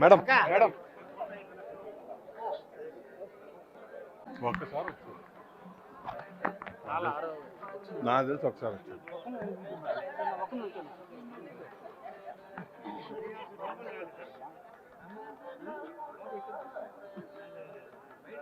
Madam. Madam. ఒక్కసారి వచ్చాడు నాకు తెలిసి ఒకసారి వచ్చాడు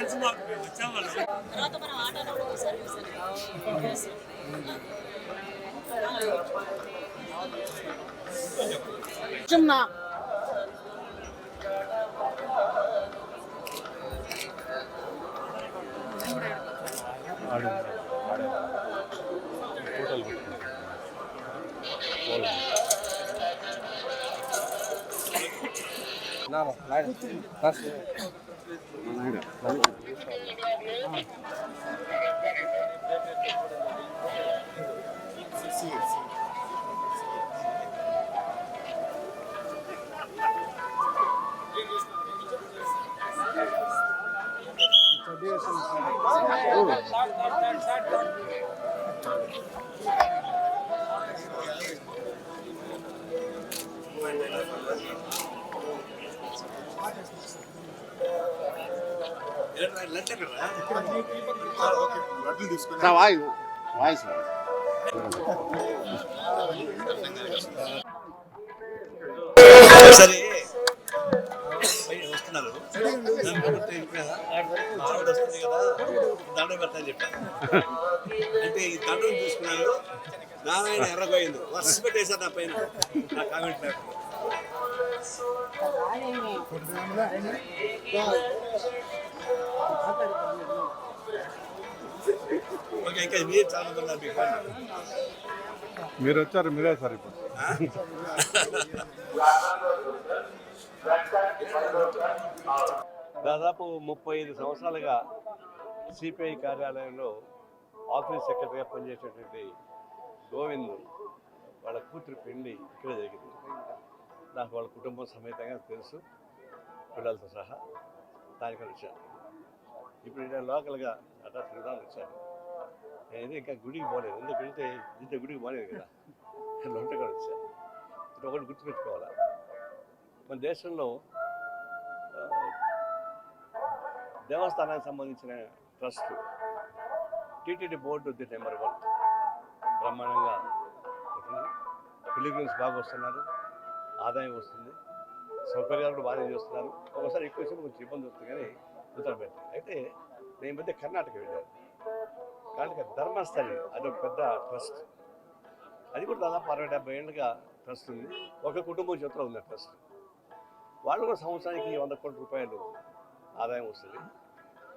తెలుసు మాకు మేము వచ్చాం వాళ్ళు తర్వాత మనం ఆటోలో కూడా సర్వీస్ వాయిస్ వాయిస్ సరే బయట వస్తున్నారు నన్ను కొడితే అయిపోయిందా? ఆవిడ సరే వస్తున్నారు దండం పెడతాను చెప్పాను అంటే ఈ దండం చూసుకున్నాను నారాయణ ఎర్రగోయింది వర్ష పెట్టేశారు నా పైన. నా కామెంట్ పేపర్ ఓకే మీరు వచ్చారు మీరే సార్ ఇప్పుడు. దాదాపు ముప్పై ఐదు సంవత్సరాలుగా సిపిఐ కార్యాలయంలో ఆఫీస్ సెక్రటరీగా పనిచేసేటువంటి గోవింద్ వాళ్ళ కూతురు పెళ్ళి ఇక్కడ జరిగింది. నాకు వాళ్ళ కుటుంబం సమేతంగా తెలుసు. పిల్లలతో సహా దానికని వచ్చాను. ఇప్పుడు నేను లోకల్గా అట్లా తిరగడానికి వచ్చాను. నేను ఇంకా గుడికి పోలేదు. ఎందుకు వెళ్తే ఇంత గుడికి పోలేదు కదా. లొంటగా వచ్చాను. ఇది ఒకటి గుర్తుపెట్టుకోవాలా? మన దేశంలో దేవస్థానానికి సంబంధించిన trust TTD board the number one. బ్రహ్మాండంగా. పిలిగ్రిమ్స్ బాగా వస్తున్నారు. ఆదాయం వస్తుంది. సౌకర్యాలు కూడా బాగానే చేస్తున్నారు. ఒకసారి ఎక్కువ వచ్చి కొంచెం ఇబ్బంది వస్తుంది కానీ ఉత్తరం పెట్టారు అయితే నేను ఈ మధ్య కర్ణాటక వెళ్ళాను కర్ణాటక ధర్మస్థలి అది ఒక పెద్ద ట్రస్ట్. అది కూడా దాదాపు అరవై డెబ్బై ఏళ్ళుగా ట్రస్ట్ ఉంది. ఒక కుటుంబం చేతిలో ఉంది ట్రస్ట్. వాళ్ళు కూడా సంవత్సరానికి వంద కోట్ల రూపాయలు ఆదాయం వస్తుంది.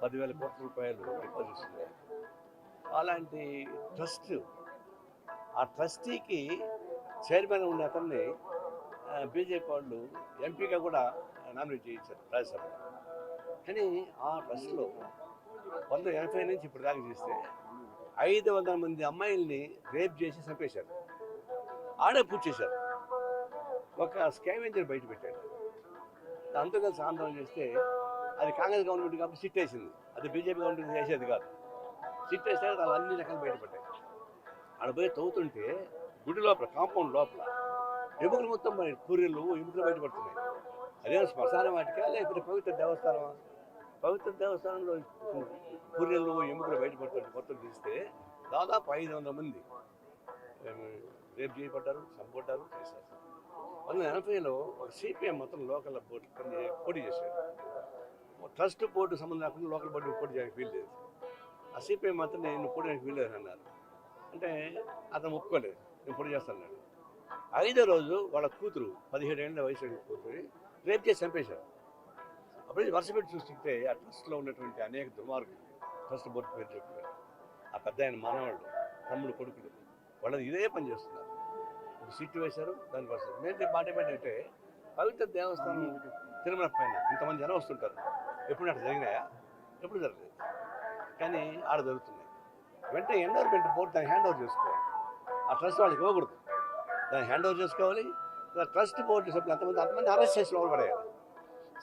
పదివేల కోట్ల రూపాయలు డిపాజిట్ వస్తుంది. అలాంటి ట్రస్ట్ ఆ ట్రస్టీకి చైర్మన్ ఉన్న అతన్ని బీజేపీ వాళ్ళు ఎంపీగా కూడా నామినేట్ చేయించారు రాజ్యసభ కానీ ఆ ట్రస్ట్లో వంద ఎనభై నుంచి ఇప్పుడు దాకా చేస్తే ఐదు వందల మంది అమ్మాయిల్ని రేప్ చేసి చంపేశారు. ఆడే పూర్తి చేశారు. ఒక స్కావెంజర్ బయట పెట్టాడు. దాంతో కలిసి ఆందోళన చేస్తే అది కాంగ్రెస్ గవర్నమెంట్ కాబట్టి సిట్ వేసింది. అది బీజేపీ గవర్నమెంట్ చేసేది కాదు. సిట్ వేస్తే వాళ్ళు అన్ని రకాలు బయటపడ్డాయి. ఆడ పోయి తవ్వుతుంటే గుడి లోపల కాంపౌండ్ లోపల ఎముకలు మొత్తం మరి పూరీలు ఎముకలు బయటపడుతున్నాయి అదే శ్మశాన వాటిక లేకపోతే పవిత్ర దేవస్థానమా? పవిత్ర దేవస్థానంలో పూర్యలు ఎముకలు బయటపడుతుంది మొత్తం తీస్తే దాదాపు ఐదు వందల మంది రేపు చేయబడ్డారు చంపబడ్డారు చేశారు. వందల ఎనభైలో ఒక సిపిఎం మొత్తం లోకల్ బోర్డు కొన్ని పోటీ చేశారు ట్రస్ట్ బోర్డు సంబంధం లేకుండా లోకల్ బోర్డు పోటీ చేయడానికి వీల్లేదు ఆ సిపిఎం మాత్రం నేను పోటీ చేయడానికి వీల్లేదు అన్నారు అంటే అతను ఒప్పుకోలేదు. నేను పోటీ చేస్తాను ఐదో రోజు వాళ్ళ కూతురు పదిహేడు ఏళ్ళ వయసు కూతురు రేపు చేసి చంపేశారు. అప్పుడు వరుస పెట్టి చూస్తుంటే ఆ ట్రస్ట్లో ఉన్నటువంటి అనేక దుర్మార్గులు ట్రస్ట్ బోర్డు పేరు చెప్పారు. ఆ పెద్ద ఆయన మనవాళ్ళు తమ్ముడు కొడుకులు వాళ్ళు ఇదే పని చేస్తున్నారు. ఒక సీట్లు వేశారు దానికోసం మేము మాట ఏంటంటే పవిత్ర దేవస్థానం తిరుమల పైన ఇంతమంది జనం వస్తుంటారు. ఎప్పుడు అట్లా జరిగినాయా? ఎప్పుడు జరగలేదు. కానీ ఆడ జరుగుతున్నాయి. వెంటనే ఎన్వైర్మెంట్ బోర్డు దాన్ని హ్యాండ్ ఓవర్ చేసుకోవాలి. ఆ ట్రస్ట్ వాళ్ళకి ఇవ్వకూడదు. దాన్ని హ్యాండ్ ఓవర్ చేసుకోవాలి. ట్రస్ట్ బోర్డు సభ్యులు అంతమంది అంతమంది అరెస్ట్ చేసి లోపల పడేయాలి.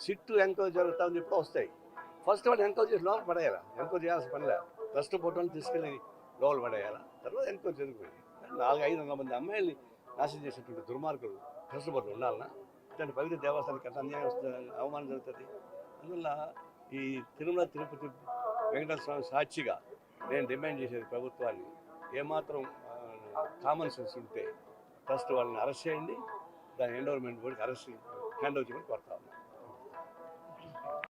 సిట్టు ఎంక్వైరీ జరుగుతామని చెప్పి వస్తాయి. ఫస్ట్ వాళ్ళు ఎంక్వైరీ చేసి లోపల పడేయాలి? ఎంక్వైరీ చేయాల్సిన పనిలే ట్రస్ట్ బోర్డు తీసుకెళ్ళి లోపల పడేయాలి? తర్వాత ఎంక్వైరీ జరిగిపోయింది నాలుగు ఐదు వందల మంది అమ్మాయిల్ని నాశనం చేసినటువంటి దుర్మార్గులు ట్రస్ట్ బోర్డు ఉండాలన్నా ఇట్లాంటి పవిత్ర దేవస్థానికి ఎంత అన్యాయం వస్తుంది? అవమానం జరుగుతుంది. అందువల్ల ఈ తిరుమల తిరుపతి వెంకటేశ్వర స్వామి సాక్షిగా నేను డిమాండ్ చేసేది ప్రభుత్వాన్ని ఏమాత్రం కామన్ సెన్స్ ఉంటే ఫస్ట్ వాళ్ళని అరెస్ట్ చేయండి. దాని ఎండోర్మెంట్ బోర్డుకి అరెస్ట్ హ్యాండ్ ఓవర్ చేయమని కోరుతాను